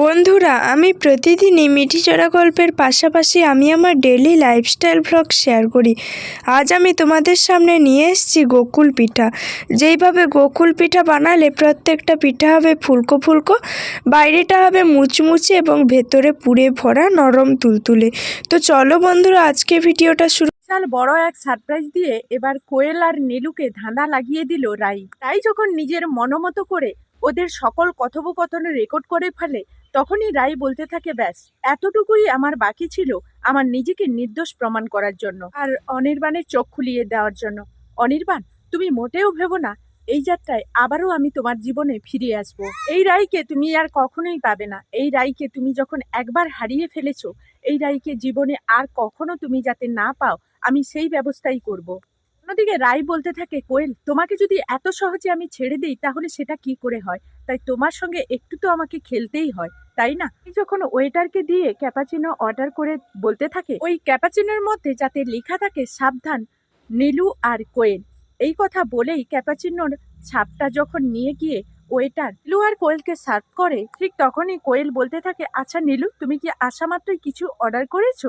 বন্ধুরা, আমি প্রতিদিনই মিঠি চড়া গল্পের পাশাপাশি আমি আমার ডেলি লাইফস্টাইল ভ্লগ শেয়ার করি। আজ আমি তোমাদের সামনে নিয়ে এসেছি গোকুল পিঠা। যেইভাবে গোকুল পিঠা বানালে প্রত্যেকটা পিঠা হবে ফুলকো ফুলকো, বাইরেটা হবে মুচমুচে এবং ভেতরে পুড়ে ভরা নরম তুলতুলে। তো চলো বন্ধুরা, আজকে ভিডিওটা শুরু বিশাল বড় এক সারপ্রাইজ দিয়ে এবার কোয়েল আর নীলুকে ধাঁধা লাগিয়ে দিল রাই। তাই যখন নিজের মনোমতো করে ওদের সকল কথোপকথন রেকর্ড করে ফেলে তখনই রাই বলতে থাকে, ব্যাস, এতটুকুই আমার বাকি ছিল আমার নিজেকে নির্দোষ প্রমাণ করার জন্য আর অনির্বাণের চোখ খুলিয়ে দেওয়ার জন্য। অনির্বাণ, তুমি মোটেও ভেবো না, এই যাত্রায় আবারও আমি তোমার জীবনে ফিরে আসব। এই রাইকে তুমি আর কখনোই পাবে না। এই রাইকে তুমি যখন একবার হারিয়ে ফেলেছো, এই রাইকে জীবনে আর কখনো তুমি যাতে না পাও, আমি সেই ব্যবস্থাই করব। অন্যদিকে রাই বলতে থাকে, কোয়েল, তোমাকে যদি এত সহজে আমি ছেড়ে দিই, তাহলে সেটা কি করে হয়? তাই তোমার সঙ্গে একটু তো আমাকে খেলতেই হয়, তাই না? যখন ওয়েটারকে দিয়ে ক্যাপাচিনো অর্ডার করে বলতে থাকে, ওই ক্যাপাচিনোর মধ্যে যাতে লেখা থাকে, সাবধান, নীলু আর কোয়েল। এই কথা বলেই ক্যাপাচিনোর ছাপটা যখন নিয়ে গিয়ে ওয়েটার নীলু আর কোয়েলকে সার্ভ করে, ঠিক তখনই কোয়েল বলতে থাকে আচ্ছা নীলু, তুমি কি আসা মাত্রই কিছু অর্ডার করেছ?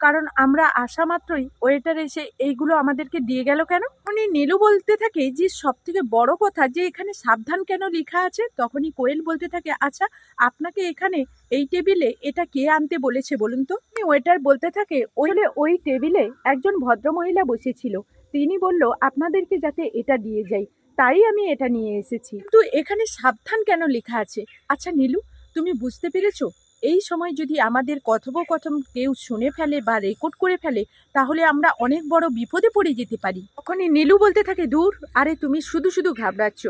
কারণ আমরা আসা মাত্রই ওয়েটার এসে এইগুলো আমাদেরকে দিয়ে গেল কেন? উনি নীলু বলতে থাকে যে সব থেকে বড় কথা যে, এখানে সাবধান কেন লেখা আছে? তখনই কোয়েল বলতে থাকে আচ্ছা আপনাকে এখানে এই টেবিলে এটা কে আনতে বলেছে বলুন তো? উনি ওয়েটার বলতে থাকে ওইলে ওই টেবিলে একজন ভদ্রমহিলা বসেছিল। তিনি বলল, আপনাদেরকে যাতে এটা দিয়ে যাই, তাই আমি এটা নিয়ে এসেছি। তো এখানে সাবধান কেন লেখা আছে আচ্ছা নীলু, তুমি বুঝতে পেরেছ? এই সময় যদি আমাদের কথোপকথন কেউ শুনে ফেলে বা রেকর্ড করে ফেলে, তাহলে আমরা অনেক বড় বিপদে পড়ে যেতে পারি। তখনই নীলু বলতে থাকে, দূর, আরে তুমি শুধু শুধু ঘাবড়াচ্ছ।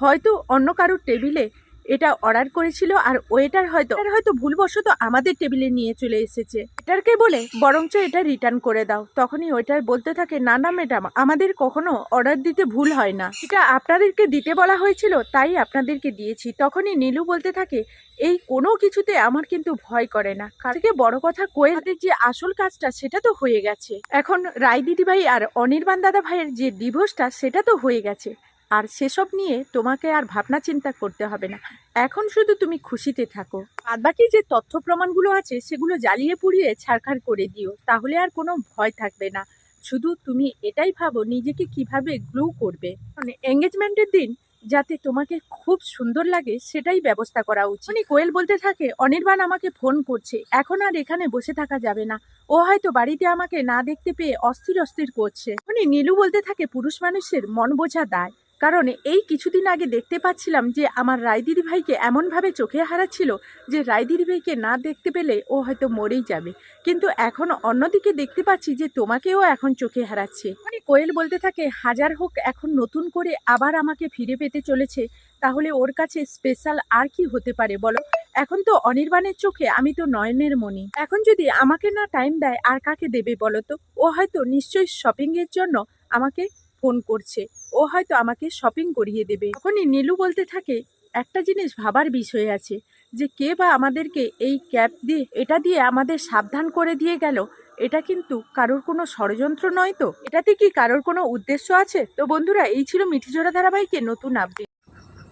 হয়তো অন্য কারোর টেবিলে এটা অর্ডার করেছিল আর ওয়েটার হয়তো হয়তো ভুলবশত আমাদের টেবিলে নিয়ে চলে এসেছে। এটারকে বলে, বরঞ্চ এটা রিটার্ন করে দাও। তখনই ওয়েটার বলতে থাকে, না না ম্যাডাম আমাদের কখনো অর্ডার দিতে ভুল হয় না। এটা আপনাদেরকে দিতে বলা হয়েছিল, তাই আপনাদেরকে দিয়েছি। তখনই নীলু বলতে থাকে, এই কোনো কিছুতে আমার কিন্তু ভয় করে না। থেকে বড় কথা কোয়েলদের যে আসল কাজটা, সেটা তো হয়ে গেছে। এখন রায় দিদিভাই আর অনির্বাণ দাদা ভাইয়ের যে ডিভোর্সটা সেটা তো হয়ে গেছে। আর সেসব নিয়ে তোমাকে আর ভাবনা চিন্তা করতে হবে না। এখন শুধু তুমি খুশিতে থাকো। আর বাকি যে তথ্য প্রমাণগুলো আছে, সেগুলো জ্বালিয়ে পুড়িয়ে ছাড়খাড় করে দিও। তাহলে আর কোনো ভয় থাকবে না। শুধু তুমি এটাই ভাবো, নিজেকে কীভাবে গ্লু করবে। মানে এঙ্গেজমেন্টের দিন যাতে তোমাকে খুব সুন্দর লাগে, সেটাই ব্যবস্থা করা উচিত। উনি কোয়েল বলতে থাকে, অনির্বাণ আমাকে ফোন করছে। এখন আর এখানে বসে থাকা যাবে না। ও হয়তো বাড়িতে আমাকে না দেখতে পেয়ে অস্থির অস্থির করছে। উনি নীলু বলতে থাকে, পুরুষ মানুষের মন বোঝা দায়। কারণ এই কিছুদিন আগে দেখতে পাচ্ছিলাম যে আমার রায় দিদি ভাইকে এমনভাবে চোখে হারাচ্ছিল যে রায় দিদি ভাইকে না দেখতে পেলে ও হয়তো মরেই যাবে। কিন্তু এখন অন্যদিকে দেখতে পাচ্ছি যে তোমাকেও এখন চোখে হারাচ্ছে। মানে কোয়েল বলতে থাকে, হাজার হোক, এখন নতুন করে আবার আমাকে ফিরে পেতে চলেছে, তাহলে ওর কাছে স্পেশাল আর কি হতে পারে বলো? এখন তো অনির্বাণের চোখে, আমি তো নয়নের মণি। এখন যদি আমাকে না টাইম দেয়, আর কাকে দেবে বলো তো? ও হয়তো নিশ্চয়ই শপিংয়ের জন্য আমাকে ফোন করছে। ও হয়তো আমাকে শপিং করিয়ে দেবে। তখনই নীলু বলতে থাকে, একটা জিনিস ভাবার বিষয় আছে, যে কে বা আমাদেরকে এই ক্যাব দিয়ে, এটা দিয়ে আমাদের সাবধান করে দিয়ে গেল। এটা কিন্তু কারোর কোনো ষড়যন্ত্র নয় তো। এটাতে কি কারোর কোনো উদ্দেশ্য আছে? তো বন্ধুরা, এই ছিল মিঠিজোড়া ধারাবাহিকের নতুন আপডেট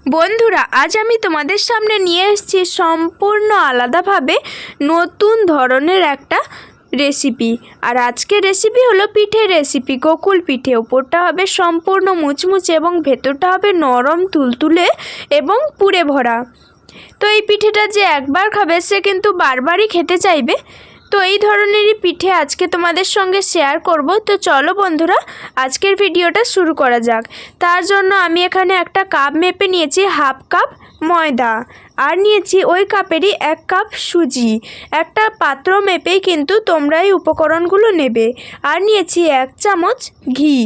বন্ধুরা, আজ আমি তোমাদের সামনে নিয়ে এসেছি সম্পূর্ণ আলাদাভাবে নতুন ধরনের একটা রেসিপি আর আজকের রেসিপি হলো পিঠের রেসিপি গোকুল পিঠে। ওপরটা হবে সম্পূর্ণ মুচমুচে এবং ভেতরটা হবে নরম তুলতুলে এবং পুড়ে ভরা। তো এই পিঠেটা যে একবার খাবে, সে কিন্তু বারবারই খেতে চাইবে। তো এই ধরনেরই পিঠে আজকে তোমাদের সঙ্গে শেয়ার করব। তো চলো বন্ধুরা, আজকের ভিডিওটা শুরু করা যাক। তার জন্য আমি এখানে একটা কাপ মেপে নিয়েছি হাফ কাপ ময়দা। আর নিয়েছি ওই কাপেরই এক কাপ সুজি। একটা পাত্র মেপেই কিন্তু তোমরা এই উপকরণগুলো নেবে। আর নিয়েছি এক চামচ ঘি।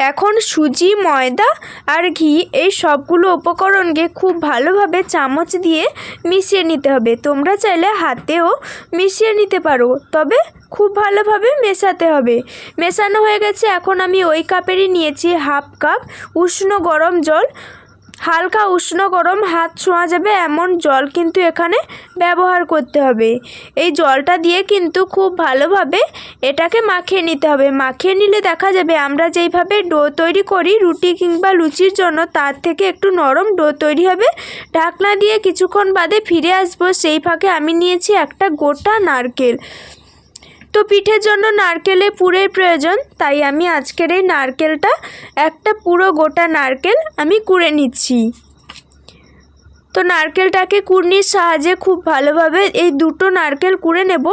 এখন সুজি, ময়দা আর ঘি এই সবগুলো উপকরণকে খুব ভালোভাবে চামচ দিয়ে মিশিয়ে নিতে হবে। তোমরা চাইলে হাতেও মিশিয়ে নিতে পারো, তবে খুব ভালোভাবে মেশাতে হবে। মেশানো হয়ে গেছে, এখন আমি ওই কাপেরই নিয়েছি হাফ কাপ উষ্ণ গরম জল হালকা উষ্ণ গরম হাত ছোঁয়া যাবে, এমন জল কিন্তু এখানে ব্যবহার করতে হবে। এই জলটা দিয়ে কিন্তু খুব ভালোভাবে এটাকে মাখিয়ে নিতে হবে। মাখিয়ে নিলে দেখা যাবে আমরা যেইভাবে ডো তৈরি করি, রুটি কিংবা লুচির জন্য, তার থেকে একটু নরম ডো তৈরি হবে। ঢাকনা দিয়ে কিছুক্ষণ বাদে ফিরে আসব। সেই ফাঁকে আমি নিয়েছি একটা গোটা নারকেল। তো পিঠের জন্য নারকেলে পুরের প্রয়োজন, তাই আমি আজকের এই নারকেলটা, একটা পুরো গোটা নারকেল আমি কুড়ে নিচ্ছি। তো নারকেলটাকে কুড়নির সাহায্যে খুব ভালোভাবে এই দুটো নারকেল কুড়ে নেব,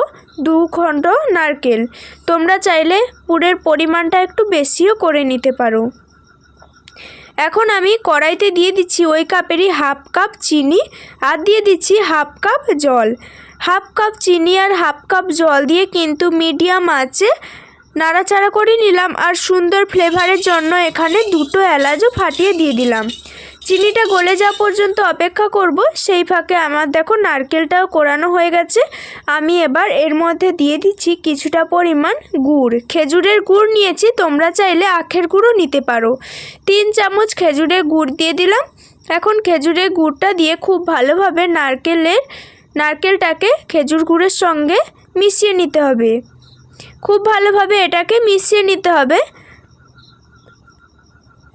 দু খণ্ড নারকেল। তোমরা চাইলে পুরের পরিমাণটা একটু বেশিও করে নিতে পারো। এখন আমি কড়াইতে দিয়ে দিচ্ছি ওই কাপেরই হাফ কাপ চিনি, আর দিয়ে দিচ্ছি হাফ কাপ জল। হাফ কাপ চিনি আর হাফ কাপ জল দিয়ে কিন্তু মিডিয়াম আঁচে নাড়াচাড়া করে নিলাম আর সুন্দর ফ্লেভারের জন্য এখানে দুটো এলাচও ফাটিয়ে দিয়ে দিলাম। চিনিটা গলে যাওয়া পর্যন্ত অপেক্ষা করব। সেই ফাঁকে আমার দেখো নারকেলটাও কোরানো হয়ে গেছে। আমি এবার এর মধ্যে দিয়ে দিচ্ছি কিছুটা পরিমাণ গুড়। খেজুরের গুড় নিয়েছি, তোমরা চাইলে আখের গুঁড়ও নিতে পারো। তিন চামচ খেজুরের গুড় দিয়ে দিলাম। এখন খেজুরের গুড়টা দিয়ে খুব ভালোভাবে নারকেলের নারকেলটাকে খেজুর গুড়ের সঙ্গে মিশিয়ে নিতে হবে। খুব ভালোভাবে এটাকে মিশিয়ে নিতে হবে।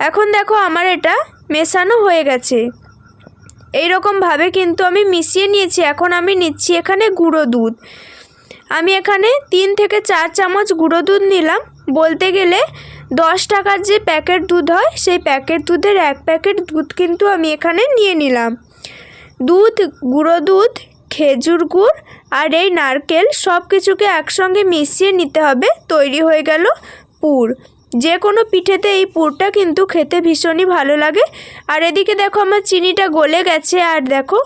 এখন দেখো আমার এটা মেশানো হয়ে গেছে। এই রকমভাবে কিন্তু আমি মিশিয়ে নিয়েছি। এখন আমি নিচ্ছি এখানে গুঁড়ো দুধ। আমি এখানে তিন থেকে চার চামচ গুঁড়ো দুধ নিলাম। বলতে গেলে দশ টাকার যে প্যাকেট দুধ হয়, সেই প্যাকেট দুধের এক প্যাকেট দুধ কিন্তু আমি এখানে নিয়ে নিলাম। দুধ, গুঁড়ো দুধ খেজুর গুড় আর এই নারকেল সব কিছুকে একসঙ্গে মিশিয়ে নিতে হবে, তৈরি হয়ে গেল পুর। যে কোনো পিঠেতে এই পুরটা কিন্তু খেতে ভীষণই ভালো লাগে। আর এদিকে দেখো আমার চিনিটা গলে গেছে, আর দেখো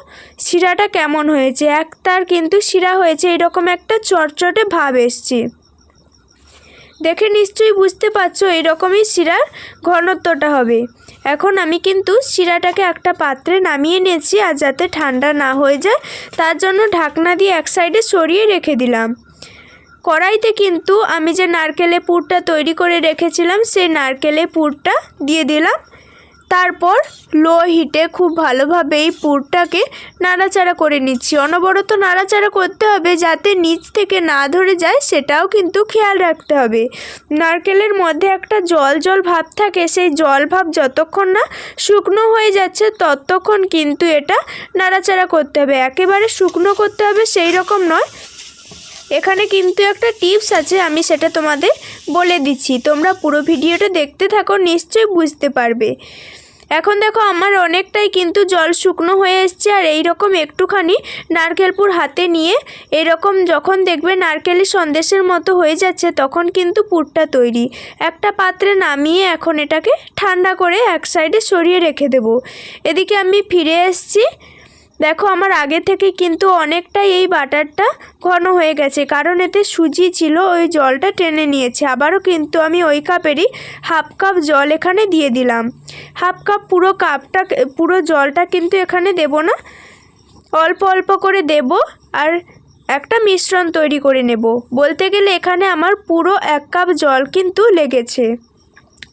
শিরাটা কেমন হয়েছে। এক তার কিন্তু শিরা হয়েছে, এরকম একটা চটচটে ভাব এসছে। দেখে নিশ্চয়ই বুঝতে পারছ, এরকমই শিরার ঘনত্বটা হবে। এখন আমি কিন্তু শিরাটাকে একটা পাত্রে নামিয়ে নিয়েছি আর যাতে ঠান্ডা না হয়ে যায়, তার জন্য ঢাকনা দিয়ে এক সাইডে সরিয়ে রেখে দিলাম। কড়াইতে কিন্তু আমি যে নারকেলের পুরটা তৈরি করে রেখেছিলাম, সেই নারকেলের পুরটা দিয়ে দিলাম। তারপর লো হিটে খুব ভালোভাবে এই পুরটাকে নাড়াচাড়া করে নিচ্ছি। অনবরত নাড়াচাড়া করতে হবে যাতে নিচ থেকে না ধরে যায়, সেটাও কিন্তু খেয়াল রাখতে হবে। নারকেলের মধ্যে একটা জল জল ভাব থাকে, সেই জল ভাব যতক্ষণ না শুকনো হয়ে যাচ্ছে, ততক্ষণ কিন্তু এটা নাড়াচাড়া করতে হবে। একেবারে শুকনো করতে হবে সেই রকম নয়। এখানে কিন্তু একটা টিপস আছে, আমি সেটা তোমাদের বলে দিচ্ছি। তোমরা পুরো ভিডিওটা দেখতে থাকো, নিশ্চয়ই বুঝতে পারবে। এখন দেখো আমার অনেকটাই কিন্তু জল শুকনো হয়ে এসছে আর এইরকম একটুখানি নারকেলপুর হাতে নিয়ে এরকম যখন দেখবে নারকেলের সন্দেশের মতো হয়ে যাচ্ছে তখন কিন্তু পুরটা তৈরি। একটা পাত্রে নামিয়ে এখন এটাকে ঠান্ডা করে এক সাইডে সরিয়ে রেখে দেব। এদিকে আমি ফিরে এসেছি। দেখো, আমার আগে থেকে কিন্তু অনেকটাই এই বাটারটা ঘন হয়ে গেছে, কারণ এতে সুজি ছিল, ওই জলটা টেনে নিয়েছে। আবারও কিন্তু আমি ওই কাপেরই হাফ কাপ জল এখানে দিয়ে দিলাম। হাফ কাপ পুরো কাপটা, পুরো জলটা কিন্তু এখানে দেব না। অল্প অল্প করে দেব আর একটা মিশ্রণ তৈরি করে নেব। বলতে গেলে এখানে আমার পুরো এক কাপ জল কিন্তু লেগেছে।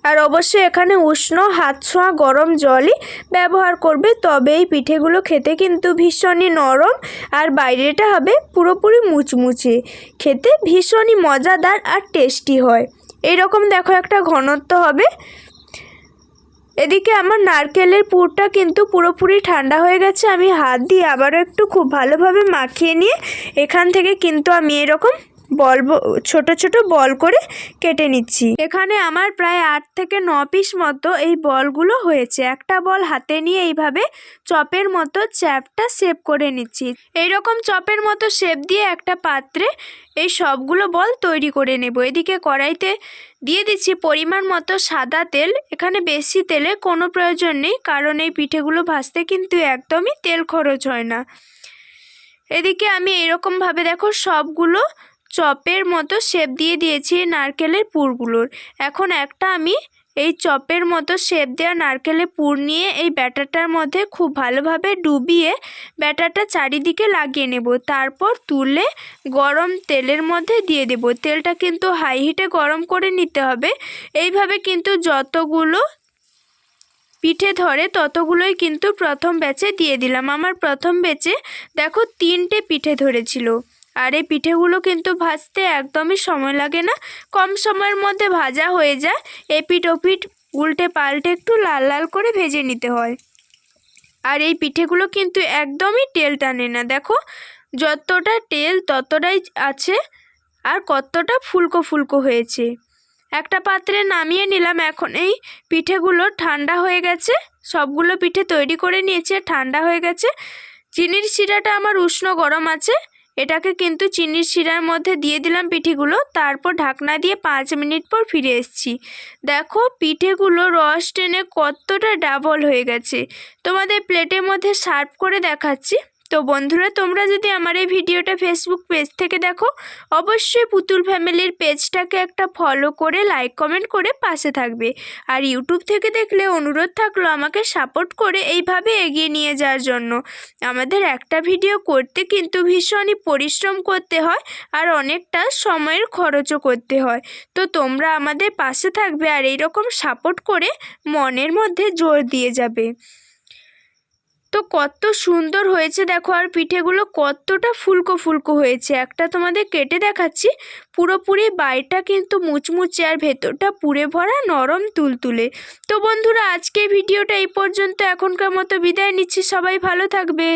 আর অবশ্যই এখানে উষ্ণ হাত ছোঁয়া গরম জলই ব্যবহার করবে। তবে এই পিঠেগুলো খেতে কিন্তু ভীষণই নরম আর বাইরেটা হবে পুরোপুরি মুচমুচে। খেতে ভীষণই মজাদার আর টেস্টি হয়। এই রকম দেখো একটা ঘনত্ব হবে। এদিকে আমার নারকেলের পুরটা কিন্তু পুরোপুরি ঠান্ডা হয়ে গেছে। আমি হাত দিয়ে আবারও একটু খুব ভালোভাবে মাখিয়ে নিয়ে এখান থেকে কিন্তু আমি এরকম বল ছোট ছোট বল করে কেটে নিচ্ছি। এখানে আমার প্রায় আট থেকে ন পিস মতো এই বলগুলো হয়েছে। একটা বল হাতে নিয়ে এইভাবে চপের মতো চ্যাপটা শেপ করে নিচ্ছি। এইরকম চপের মতো শেপ দিয়ে একটা পাত্রে এই সবগুলো বল তৈরি করে নেব। এদিকে কড়াইতে দিয়ে দিচ্ছি পরিমাণ মতো সাদা তেল। এখানে বেশি তেলে কোনো প্রয়োজন নেই, কারণ এই পিঠেগুলো ভাজতে কিন্তু একদমই তেল খরচ হয় না। এদিকে আমি এরকমভাবে দেখো সবগুলো চপের মতো শেপ দিয়ে দিয়েছি নারকেলের পুরগুলোর। এখন একটা আমি এই চপের মতো শেপ দেওয়া নারকেলের পুর নিয়ে এই ব্যাটারটার মধ্যে খুব ভালোভাবে ডুবিয়ে ব্যাটারটা চারিদিকে লাগিয়ে নেব। তারপর তুলে গরম তেলের মধ্যে দিয়ে দেব। তেলটা কিন্তু হাই হিটে গরম করে নিতে হবে। এইভাবে কিন্তু যতগুলো পিঠে ধরে ততগুলোই কিন্তু প্রথম ব্যাচে দিয়ে দিলাম। আমার প্রথম ব্যাচে দেখো তিনটে পিঠে ধরেছিল। আর এই পিঠেগুলো কিন্তু ভাজতে একদমই সময় লাগে না। কম সময়ের মধ্যে ভাজা হয়ে যায়। এপিট ওপিঠ উল্টে পাল্টে একটু লাল লাল করে ভেজে নিতে হয়। আর এই পিঠেগুলো কিন্তু একদমই তেল টানে না, দেখো। যতটা তেল ততটাই আছে আর কতটা ফুলকো ফুলকো হয়েছে। একটা পাত্রে নামিয়ে নিলাম এখন। এই পিঠেগুলো ঠান্ডা হয়ে গেছে। সবগুলো পিঠে তৈরি করে নিয়েছে, ঠান্ডা হয়ে গেছে। চিনির শিরাটা আমার উষ্ণ গরম আছে। এটাকে কিন্তু চিনির শিরার মধ্যে দিয়ে দিলাম পিঠেগুলো, তারপর ঢাকনা দিয়ে পাঁচ মিনিট পর ফিরে এসেছি। দেখো, পিঠেগুলো রস টেনে কতটা ডাবল হয়ে গেছে। তোমাদের প্লেটের মধ্যে সার্ভ করে দেখাচ্ছি। তো বন্ধুরা, তোমরা যদি আমার এই ভিডিওটা ফেসবুক পেজ থেকে দেখো, অবশ্যই পুতুল ফ্যামিলির পেজটাকে একটা ফলো করে লাইক কমেন্ট করে পাশে থাকবে। আর ইউটিউব থেকে দেখলে অনুরোধ থাকল আমাকে সাপোর্ট করে এইভাবে এগিয়ে নিয়ে যাওয়ার জন্য। আমাদের একটা ভিডিও করতে কিন্তু ভীষণই পরিশ্রম করতে হয় আর অনেকটা সময়ের খরচও করতে হয়। তো তোমরা আমাদের পাশে থাকবে আর এইরকম সাপোর্ট করে মনের মধ্যে জোর দিয়ে যাবে। তো কত সুন্দর হয়েছে, দেখো, আর পিঠেগুলো কতটা ফুলকো ফুলকো হয়েছে। একটা তোমাদের কেটে দেখাচ্ছি, পুরোপুরি বাড়িটা কিন্তু মুচমুচে আর ভেতরটা পুড়ে ভরা নরম তুলতুলে। তো বন্ধুরা আজকে ভিডিওটা এই পর্যন্ত, এখনকার মতো বিদায় নিচ্ছি, সবাই ভালো থাকবে।